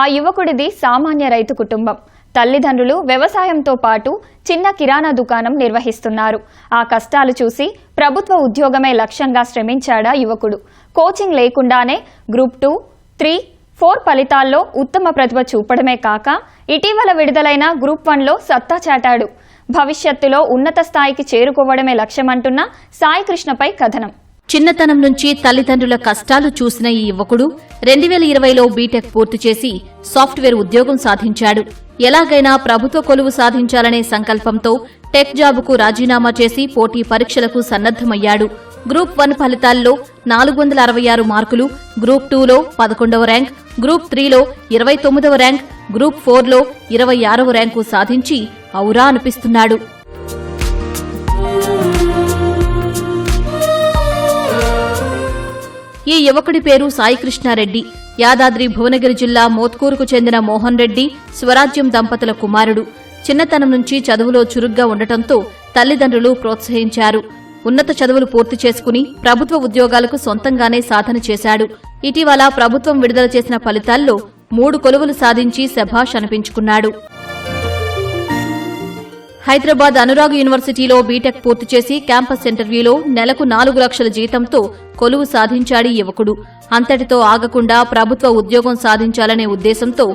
ఆ యువకుడిది సామాన్య రైతు కుటుంబం. తల్లిదండ్రులు వ్యవసాయంతో పాటు చిన్న కిరాణా దుకాణం నిర్వహిస్తున్నారు. ఆ కష్టాలు చూసి ప్రభుత్వ ఉద్యోగమే లక్ష్యంగా శ్రమించాడా యువకుడు. కోచింగ్ లేకుండానే గ్రూప్ టూ త్రీ ఫోర్ ఫలితాల్లో ఉత్తమ ప్రతిభ చూపడమే కాక ఇటీవల విడుదలైన గ్రూప్ వన్లో సత్తా చాటాడు. భవిష్యత్తులో ఉన్నత స్థాయికి చేరుకోవడమే లక్ష్యమంటున్న సాయికృష్ణపై కథనం. చిన్నతనం నుంచి తల్లిదండ్రుల కష్టాలు చూసిన ఈ యువకుడు రెండు వేల ఇరవైలో బీటెక్ పూర్తి చేసి సాఫ్ట్వేర్ ఉద్యోగం సాధించాడు. ఎలాగైనా ప్రభుత్వ కొలువు సాధించాలనే సంకల్పంతో టెక్ జాబుకు రాజీనామా చేసి పోటీ పరీక్షలకు సన్నద్దమయ్యాడు గ్రూప్ వన్ ఫలితాల్లో నాలుగు వందల అరవై ఆరు మార్కులు గ్రూప్ టూలో పదకొండవ ర్యాంక్ గ్రూప్ త్రీలో ఇరవై తొమ్మిదవ ర్యాంక్ గ్రూప్ ఫోర్లో ఇరవై ఆరవ ర్యాంకు సాధించి ఔరా అనిపిస్తున్నాడు. ఈ యువకుడి పేరు సాయికృష్ణారెడ్డి యాదాద్రి భువనగిరి జిల్లా మోత్కూరుకు చెందిన మోహన్ రెడ్డి స్వరాజ్యం దంపతుల కుమారుడు. చిన్నతనం నుంచి చదువులో చురుగ్గా ఉండటంతో తల్లిదండ్రులు ప్రోత్సహించారు. ఉన్నత చదువులు పూర్తి చేసుకుని ప్రభుత్వ ఉద్యోగాలకు సొంతంగానే సాధన చేశాడు. ఇటీవల ప్రభుత్వం విడుదల చేసిన ఫలితాల్లో మూడు కొలువులు సాధించి శభాష్ అనిపించుకున్నాడు. హైదరాబాద్ అనురాగ్ యూనివర్సిటీలో బీటెక్ పూర్తి చేసి క్యాంపస్ ఇంటర్వ్యూలో నెలకు నాలుగు లక్షల జీతంతో కొలువు సాధించాడు యువకుడు. అంతటితో ఆగకుండా ప్రభుత్వ ఉద్యోగం సాధించాలనే ఉద్దేశంతో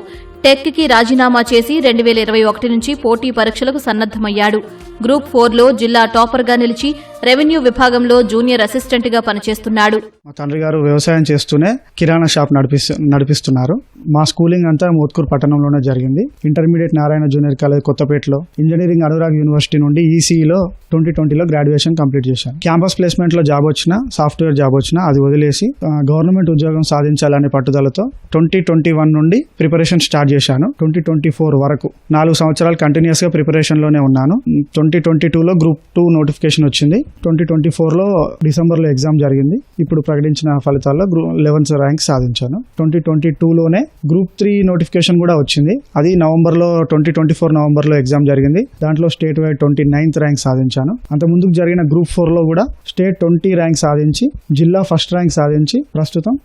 టెక్కి రాజీనామా చేసి రెండు వేల ఇరవై ఒకటి నుంచి పోటీ పరీక్షలకు సన్నద్దమయ్యాడు గ్రూప్ ఫోర్లో జిల్లా టాపర్గా నిలిచి రెవెన్యూ విభాగంలో జూనియర్ అసిస్టెంట్గా పనిచేస్తున్నాడు. మా తండ్రి గారు వ్యవసాయం చేస్తూనే కిరాణా షాప్ నడిపిస్తు నడిపిస్తున్నారు. మా స్కూలింగ్ అంతా మోత్కూర్ పట్టణంలోనే జరిగింది. ఇంటర్మీడియట్ నారాయణ జూనియర్ కాలేజ్ కొత్తపేటలో ఇంజనీరింగ్ అనురాగ్ యూనివర్సిటీ నుండి ఈసీఈలో ట్వంటీ ట్వంటీలో గ్రాడ్యుయేషన్ కంప్లీట్ చేశాను క్యాంపస్ ప్లేస్మెంట్లో జాబ్ వచ్చినా సాఫ్ట్వేర్ జాబ్ వచ్చినా అది వదిలేసి గవర్నమెంట్ ఉద్యోగం సాధించాలనే పట్టుదలతో ట్వంటీ ట్వంటీ వన్ నుండి ప్రిపరేషన్ స్టార్ట్ చేశాను. ట్వంటీ ట్వంటీ ఫోర్ వరకు నాలుగు సంవత్సరాలు కంటిన్యూస్గా ప్రిపరేషన్లోనే ఉన్నాను. ట్వంటీ ట్వంటీ టూలో గ్రూప్ టూ నోటిఫికేషన్ వచ్చింది. ట్వంటీ ట్వంటీ ఫోర్లో డిసెంబర్లో ఎగ్జామ్ జరిగింది. ఇప్పుడు ప్రకటించిన ఫలితాల్లో గ్రూ లెవెన్త్ ర్యాంక్ సాధించాను. Twenty twenty టూలోనే group three notification కూడా వచ్చింది. అది నవంబర్లో ట్వంటీ ట్వంటీ ఫోర్ నవంబర్లో ఎగ్జామ్ జరిగింది. దాంట్లో state wide twenty ninth rank సాధించాను. అంత ముందుకు జరిగిన గ్రూప్ ఫోర్లో కూడా స్టేట్ ట్వంటీ ర్యాంక్ సాధించి జిల్లా ఫస్ట్ ర్యాంక్ సాధించి ప్రస్తుతం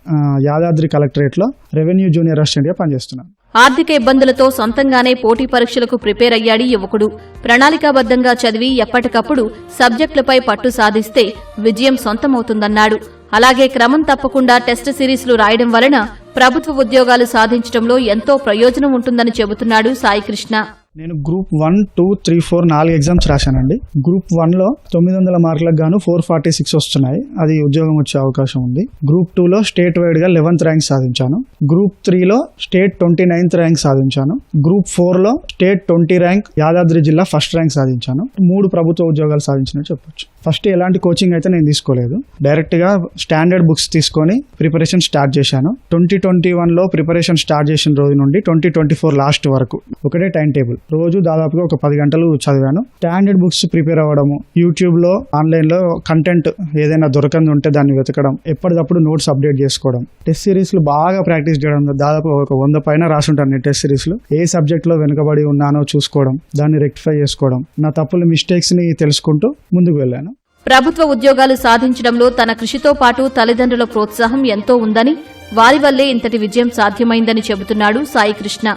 యాదాద్రి కలెక్టరేట్లో రెవెన్యూ జూనియర్ అసిస్టెంట్గా పనిచేస్తున్నాను. ఆర్థిక ఇబ్బందులతో సొంతంగానే పోటీ పరీక్షలకు ప్రిపేర్ అయ్యాడు యువకుడు. ప్రణాళికాబద్ధంగా చదివి ఎప్పటికప్పుడు సబ్జెక్టులపై పట్టు సాధిస్తే విజయం సొంతమవుతుందన్నాడు. అలాగే క్రమం తప్పకుండా టెస్ట్ సిరీస్లు రాయడం వలన ప్రభుత్వ ఉద్యోగాలు సాధించడంలో ఎంతో ప్రయోజనం ఉంటుందని చెబుతున్నాడు సాయికృష్ణ నేను group one two three four నాలుగు ఎగ్జామ్స్ రాశానండి. గ్రూప్ వన్లో తొమ్మిది వందల మార్కులకు గాను ఫోర్ ఫార్టీ సిక్స్ వస్తున్నాయి. అది ఉద్యోగం వచ్చే అవకాశం ఉంది. గ్రూప్ టూ లో స్టేట్ వైడ్గా లెవెన్త్ ర్యాంక్ సాధించాను. గ్రూప్ త్రీలో స్టేట్ ట్వంటీ నైన్త్ ర్యాంక్ సాధించాను. గ్రూప్ ఫోర్లో స్టేట్ ట్వంటీ ర్యాంక్ యాదాద్రి జిల్లా ఫస్ట్ ర్యాంక్ సాధించాను. మూడు ప్రభుత్వ ఉద్యోగాలు సాధించినట్టు చెప్పొచ్చు. ఫస్ట్ ఎలాంటి కోచింగ్ అయితే నేను తీసుకోలేదు. డైరెక్ట్గా స్టాండర్డ్ బుక్స్ తీసుకొని ప్రిపరేషన్ స్టార్ట్ చేశాను. ట్వంటీ ట్వంటీ వన్లో ప్రిపరేషన్ స్టార్ట్ చేసిన రోజు నుండి ట్వంటీ ట్వంటీ ఫోర్ లాస్ట్ వరకు. ఒకటే టైం టేబుల్. రోజు దాదాపుగా ఒక పది గంటలు చదివాను. స్టాండర్డ్ బుక్స్ ప్రిపేర్ అవ్వడము యూట్యూబ్లో ఆన్లైన్లో కంటెంట్ ఏదైనా దొరకంది ఉంటే దాన్ని వెతకడం ఎప్పటికప్పుడు నోట్స్ అప్డేట్ చేసుకోవడం. టెస్ట్ సిరీస్లు బాగా ప్రాక్టీస్ చేయడం దాదాపు ఒక వంద పైన రాసుంటాను నేను టెస్ట్ సిరీస్లో ఏ సబ్జెక్ట్లో వెనుకబడి ఉన్నానో చూసుకోవడం దాన్ని రెక్టిఫై చేసుకోవడం. నా తప్పుల మిస్టేక్స్ని తెలుసుకుంటూ ముందుకు వెళ్ళాను. ప్రభుత్వ ఉద్యోగాలు సాధించడంలో తన కృషితో పాటు తల్లిదండ్రుల ప్రోత్సాహం ఎంతో ఉందని వారి వల్లే ఇంతటి విజయం సాధ్యమైందని చెబుతున్నాడు సాయికృష్ణ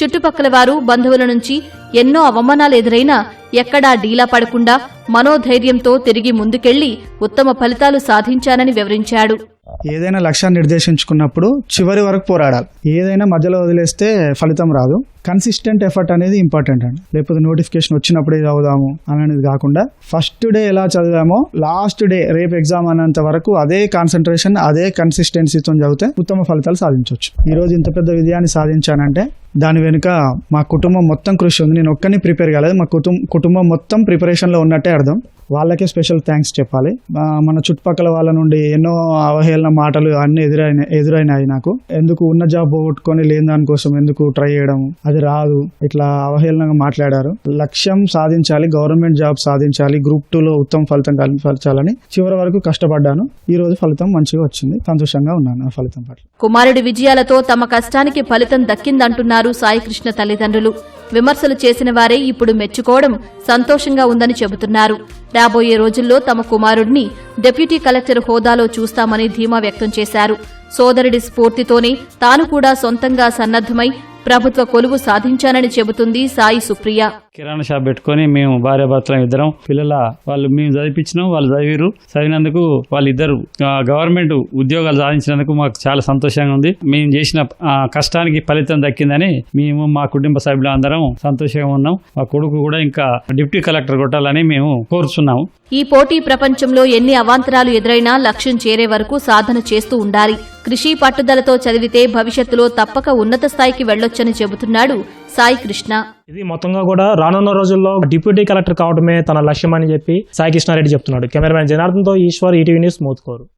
చుట్టుపక్కల వారు బంధువుల నుంచి ఎన్నో అవమానాలు ఎదురైనా ఎక్కడా డీలా పడకుండా మనోధైర్యంతో తిరిగి ముందుకెళ్ళి ఉత్తమ ఫలితాలు సాధించానని వివరించాడు. ఏదైనా లక్ష్యాన్ని నిర్దేశించుకున్నప్పుడు చివరి వరకు పోరాడాలి. ఏదైనా మధ్యలో వదిలేస్తే ఫలితం రాదు. కన్సిస్టెంట్ ఎఫర్ట్ అనేది ఇంపార్టెంట్ అండి. లేకపోతే నోటిఫికేషన్ వచ్చినప్పుడే చదువుదాము అనేది కాకుండా ఫస్ట్ డే ఎలా చదివామో లాస్ట్ డే రేపు ఎగ్జామ్ అన్నంత వరకు అదే కాన్సన్ట్రేషన్ అదే కన్సిస్టెన్సీతో చదివితే ఉత్తమ ఫలితాలు సాధించవచ్చు ఈ రోజు ఇంత పెద్ద విజయాన్ని సాధించానంటే దాని వెనుక మా కుటుంబం మొత్తం కృషి ఉంది. నేను ఒక్కని ప్రిపేర్ కాలేదు. మా కుటుంబం కుటుంబం మొత్తం ప్రిపరేషన్లో ఉన్నట్టే అర్థం. వాళ్ళకే స్పెషల్ థ్యాంక్స్ చెప్పాలి. మన చుట్టుపక్కల వాళ్ళ నుండి ఎన్నో అవహేళన మాటలు అన్ని ఎదురైన ఎదురైనాయి నాకు. ఎందుకు ఉన్న జాబ్ పోగొట్టుకొని లేని దానికోసం ఎందుకు ట్రై చేయడం? అది రాదు. ఇట్లా అవహేళనగా మాట్లాడారు. లక్ష్యం సాధించాలి గవర్నమెంట్ జాబ్ సాధించాలి గ్రూప్ టూలో ఉత్తమ ఫలితం కల్పించాలని చివరి వరకు కష్టపడ్డాను. ఈ రోజు ఫలితం మంచిగా వచ్చింది. సంతోషంగా ఉన్నాను ఆ ఫలితం పట్ల. కుమారుడి విజయాలతో తమ కష్టానికి ఫలితం దక్కిందంటున్నారు సాయికృష్ణ తల్లిదండ్రులు. విమర్శలు చేసిన వారే ఇప్పుడు మెచ్చుకోవడం సంతోషంగా ఉందని చెబుతున్నారు. రాబోయే రోజుల్లో తమ కుమారుడిని డిప్యూటీ కలెక్టర్ హోదాలో చూస్తామని ధీమా వ్యక్తం చేశారు. సోదరుడి స్ఫూర్తితోనే తాను కూడా సొంతంగా సన్నద్దమై ప్రభుత్వ కొలువు సాధించానని చెబుతుంది సాయి సుప్రియ. కిరాణా షాప్ పెట్టుకొని మేము భార్య భర్తలం ఇద్దరం పిల్లల వాళ్ళు మేము చదివించినాం వాళ్ళు చదివిరు చదివినందుకు వాళ్ళిద్దరు గవర్నమెంట్ ఉద్యోగాలు సాధించినందుకు మాకు చాలా సంతోషంగా ఉంది. మేము చేసిన కష్టానికి ఫలితం దక్కిందని మేము మా కుటుంబ సభ్యులు అందరం సంతోషంగా ఉన్నాం. మా కొడుకు కూడా ఇంకా డిప్యూటీ కలెక్టర్ కొట్టాలని మేము కోరుచున్నాము. ఈ పోటీ ప్రపంచంలో ఎన్ని అవాంతరాలు ఎదురైనా లక్ష్యం చేరే వరకు సాధన చేస్తూ ఉండాలి. కృషి పట్టుదలతో చదివితే భవిష్యత్తులో తప్పక ఉన్నత స్థాయికి వెళ్ళొచ్చని చెబుతున్నాడు సాయి కృష్ణ. ఇది మొత్తంగా కూడా రానున్న రోజుల్లో డిప్యూటీ కలెక్టర్ కావడమే తన లక్ష్యం అని చెప్పి సాయి కృష్ణారెడ్డి చెప్తున్నాడు. కెమెరామ్యాన్ జనార్దన్తో ఈశ్వర్ ఈటీవీ న్యూస్ మోత్కోరు.